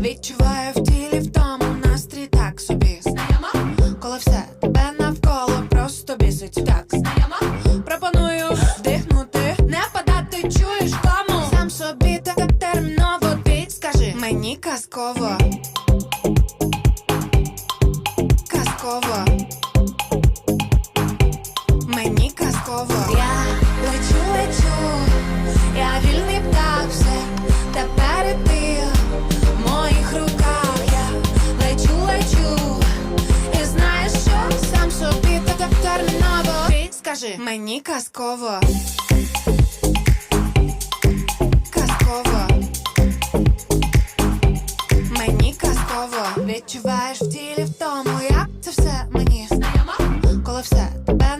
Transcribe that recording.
Відчуваю в тілі в тому настрій так собі. Знайома? Коли все тебе навколо просто бісить так. Знайома? Пропоную вдихнути, не падати, чуєш кому? Сам собі так терміново ти скажи мені казково. Казково. скажи мені казково. Казково. Мені казково. Відчуваєш в тілі в тому, як це все мені знайомо, коли все тебе.